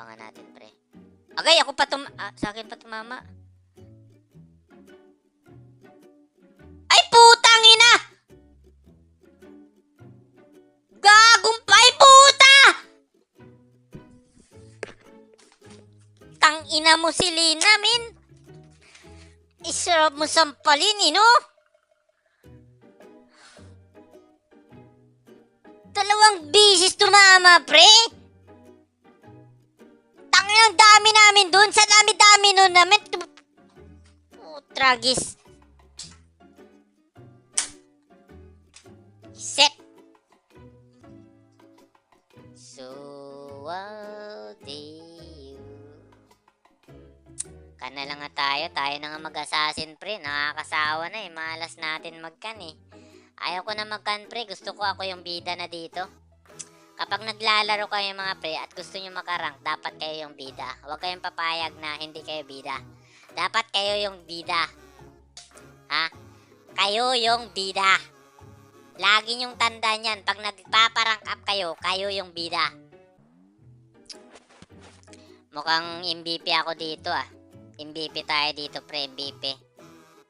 Abangan natin, pre. Agay, ako pa tum... Ah, sa akin pa tumama. Ay, putang ina! Gagong pa, ay puta! Tang ina mo si Lina, min. Isarap mo sampalin, eh, no? Dalawang bisis tumama, pre. Tangin ang dami namin dun. Sa dami-dami nun namin. Oh, tragis. Set. So, wow, you. Kana lang nga tayo. Tayo na nga mag-assassin, pre. Nakakasawa na eh. Malas natin magkan eh. Ayaw ko na magkan, pre. Gusto ko ako yung bida na dito. Kapag naglalaro kayo mga pre at gusto nyo makarank, dapat kayo yung bida. Huwag kayong papayag na hindi kayo bida. Dapat kayo yung bida. Ha? Kayo yung bida. Lagi nyong tanda niyan. Pag nagpaparank up kayo, kayo yung bida. Mukhang MVP ako dito ah. MVP tayo dito pre, MVP.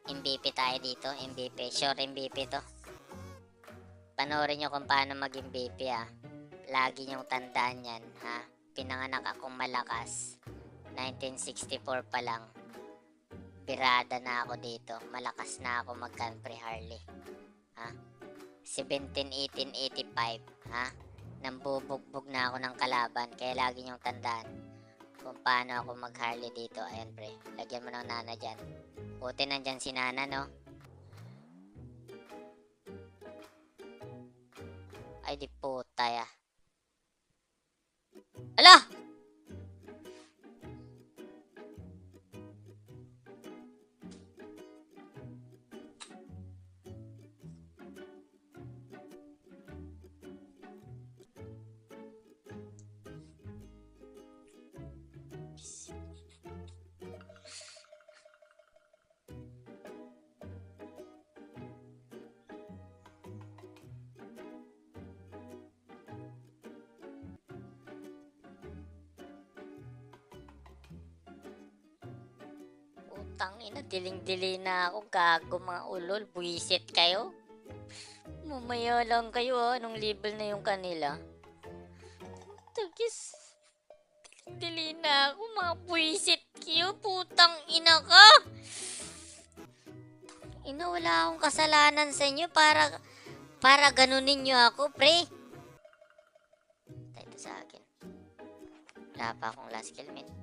MVP tayo dito, MVP. Sure MVP to. Panoorin nyo kung paano mag-MVP ah. Lagi niyong tandaan yan, ha? Pinanganak akong malakas. 1964 pa lang. Birada na ako dito. Malakas na ako mag pre Harley. Ha? 17-18-85, ha? Nambubugbog na ako ng kalaban. Kaya lagi niyong tandaan kung paano ako mag Harley dito. Ayan, pre. Lagyan mo ng nana dyan. Buti nandyan si nana, no? Ay, di puta ya. Là. Ina, diling-dili na ako. Gago mga ulol. Buisit kayo. Mamaya lang kayo ah. Anong level na yung kanila? Tagis. Diling-dili na ako. Mga buisit kayo. Putang ina ka. Ina, wala akong kasalanan sa inyo para para ganunin nyo ako, pre. Tayo sa akin. Wala pa akong last kill, min.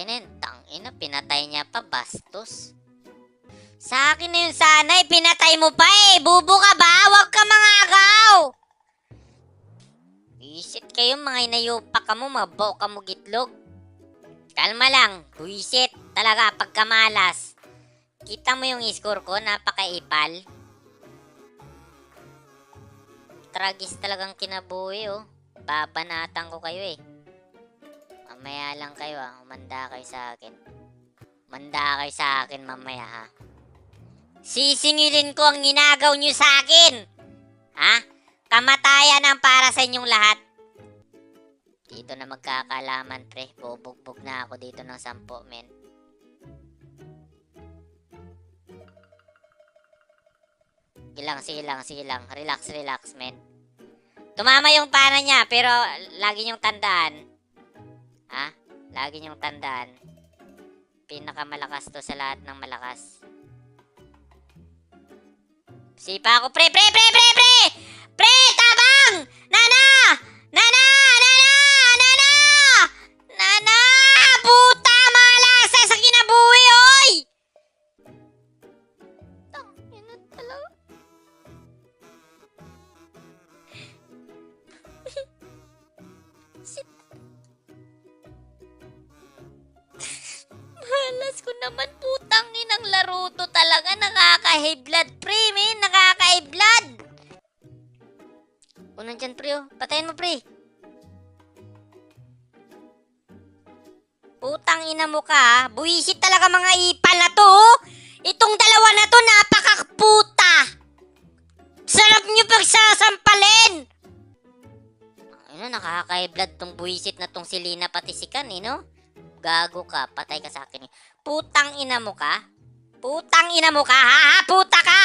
Patay na yun. Tangina, pinatay niya pa. Bastos. Sa akin na yun sana. Pinatay mo pa eh. Bubo ka ba? Huwag ka mga agaw. Visit kayo mga inayupa ka mo. Mabaw ka mo gitlog. Kalma lang. Buisit. Talaga, pagkamalas. Kita mo yung score ko. Napakaipal. Tragis talagang kinabuhi oh. Babanatan ko kayo eh. Mamaya lang kayo ah. Umanda kayo sa akin. Umanda kayo sa akin mamaya ha. Sisingilin ko ang ginagaw nyo sa akin. Ha? Kamatayan ang para sa inyong lahat. Dito na magkakalaman pre. Bubugbog na ako dito ng sampo men. Sige lang, sige lang, sige lang. Relax, relax men. Tumama yung pana niya pero lagi niyong tandaan. Ha? Lagi niyong tandaan. Pinakamalakas to sa lahat ng malakas. Sipa ako, pre, pre, pre, pre, pre! Pre, tabang! Nana! Nana! Inang laro to talaga. Nakaka-high blood pre, men. Nakaka-high blood. O, nandyan pre, oh. Patayin mo, pre. Putang ina mo ka? Buwisit talaga mga ipal na to, oh. Itong dalawa na to, napakaputa. Sarap nyo pagsasampalin. Ano, nakaka-blood tong buwisit na tong si Lina pati si Kan, eh, no? Gago ka, patay ka sa akin. eh. Putang ina mo ka? Putang ina mo ka, ha? ha? Puta ka!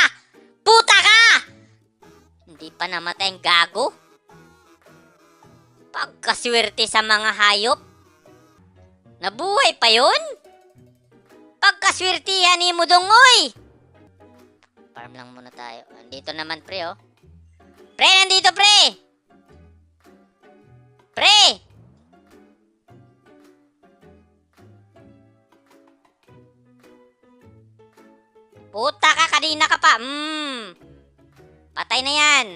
Puta ka! Hindi pa namatay ang gago? Pagkaswerte sa mga hayop? Nabuhay pa yun? Pagkaswertihan ni mo dongoy! Farm lang muna tayo. Andito naman pre oh. Pre, nandito pre! Pre! Puta ka, kanina ka pa. Mm. Patay na yan.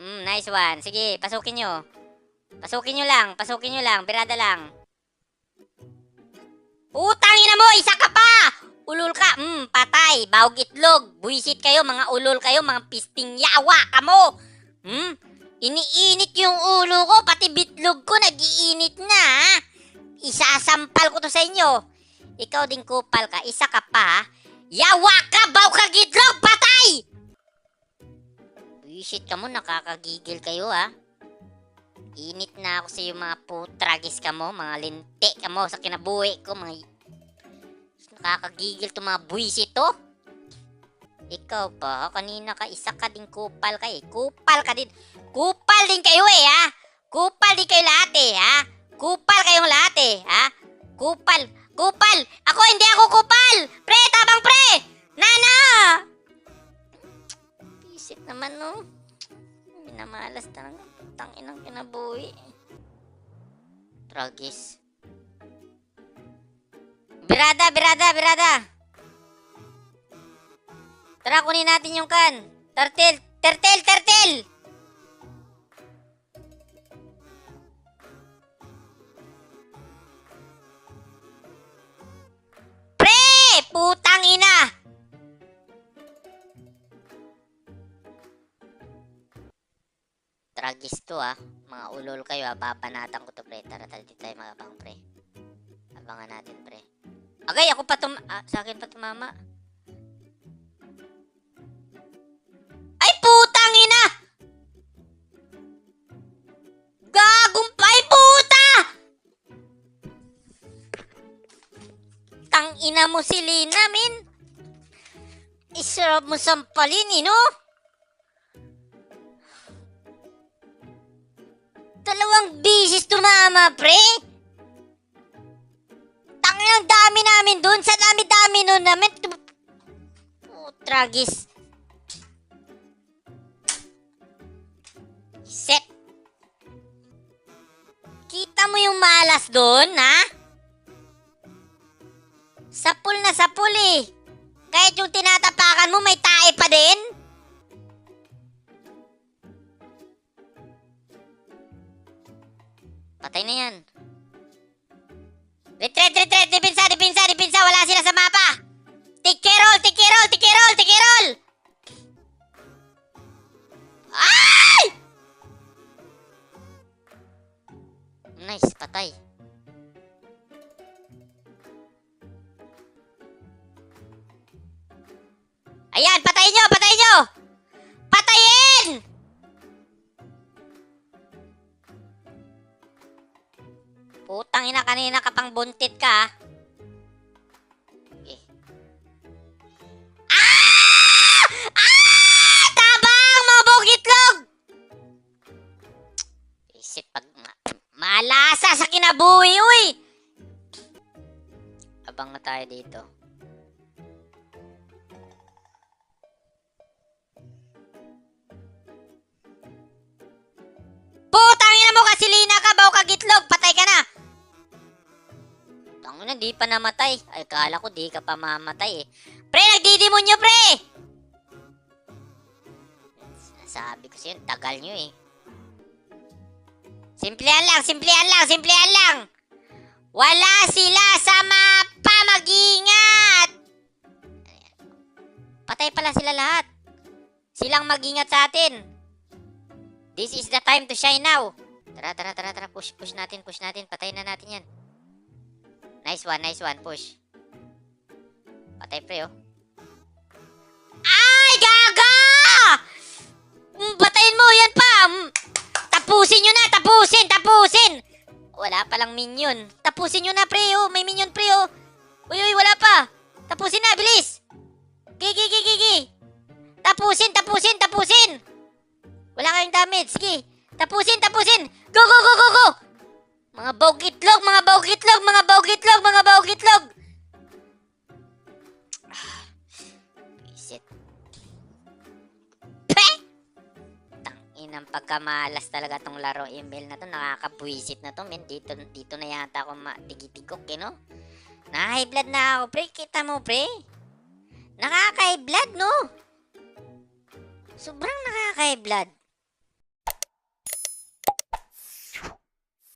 Mm, nice one. Sige, pasukin nyo. Pasukin nyo lang, pasukin nyo lang, birada lang. Putang ina mo, isa ka pa! Ulol ka, mm, patay, bawg itlog. Buisit kayo, mga ulol kayo, mga pisting yawa kamo. Hmm? Iniinit yung ulo ko, pati bitlog ko nagiinit na. Isasampal ko to sa inyo. Ikaw din kupal ka, isa ka pa. Yawa ka, bawg ka gitlog, patay! Buisit ka mo, nakakagigil kayo ha. Init na ako sa iyo mga putragis ka mo, mga linti ka mo sa kinabuhi ko, mga nakakagigil to mga buwisit to. Ikaw ba? Kanina ka, isa ka din kupal ka eh. Kupal ka din. Kupal din kayo eh ha. Kupal din kayo lahat eh ha. Kupal kayong lahat eh ha. Kupal. Kupal. Ako hindi ako kupal. Pre, tabang pre. Nana. Pisit naman no. Minamalas talaga. Tangin ang kinabuhi. Tragis. Birada, birada, birada. Tara, kunin natin yung kan. Turtle, turtle, turtle! Putang ina! Tragis to ah. Mga ulol kayo ah. Papanatan ko to pre. Tara, tara dito tayo magabang pre. Abangan natin pre. Agay, ako pa tum... Ah, sa akin pa tumama. Tang ina mo si Lina, min. Isarap mo sampalin, eh, no? Dalawang bisis tumama, pre. Tangin ang dami namin dun. Sa dami-dami nun namin. Putragis. Set. Kita mo yung malas doon, ha? Na sapul eh. Kahit yung tinatapakan mo, may tae pa din. Patay na yan. Putang ina kanina ka pang buntit ka. ah. Okay. Ah! Ah! Tabang! Mga bugitlog! Isip pag ma- malasa sa kinabuhi, uy! Abang na tayo dito. Putang ina mo kasi Lina ka, baw ka gitlog, patay ka na! Di pa namatay. Ay, kala ko di ka pa mamatay eh. Pre, nagdidemonyo, pre! Sabi ko sa'yo, tagal nyo eh. Simplihan lang, simplihan lang, simplihan lang! Wala sila sa mapa, mag-ingat! Patay pala sila lahat. Silang mag-ingat sa atin. This is the time to shine now. Tara, tara, tara, tara. Push, push natin, push natin. Patayin na natin yan. Nice one, nice one. Push. Patay pre, oh. Ay, gaga! Mm, Batayin mo, yan pa! Mm, Tapusin nyo na, tapusin, tapusin! Wala palang minion. Tapusin nyo na, pre, oh. May minion, pre, oh. Uy, uy, wala pa. Tapusin na, bilis! Gigi, gigi, gigi! Tapusin, tapusin, tapusin! Wala kayong damage. Sige. Tapusin, tapusin! Go, go, go, go, go! Mga bawgitlog, mga bawgitlog, mga bawgitlog, mga bawgitlog! Ah! Tanginang pagkamalas talaga tong laro email na to. Nakakabwisit na to, men. Dito, dito na yata ako matigitigok, eh, no? Blood na ako, pre. Kita mo, pre? Nakaka-high no? Sobrang nakaka-high.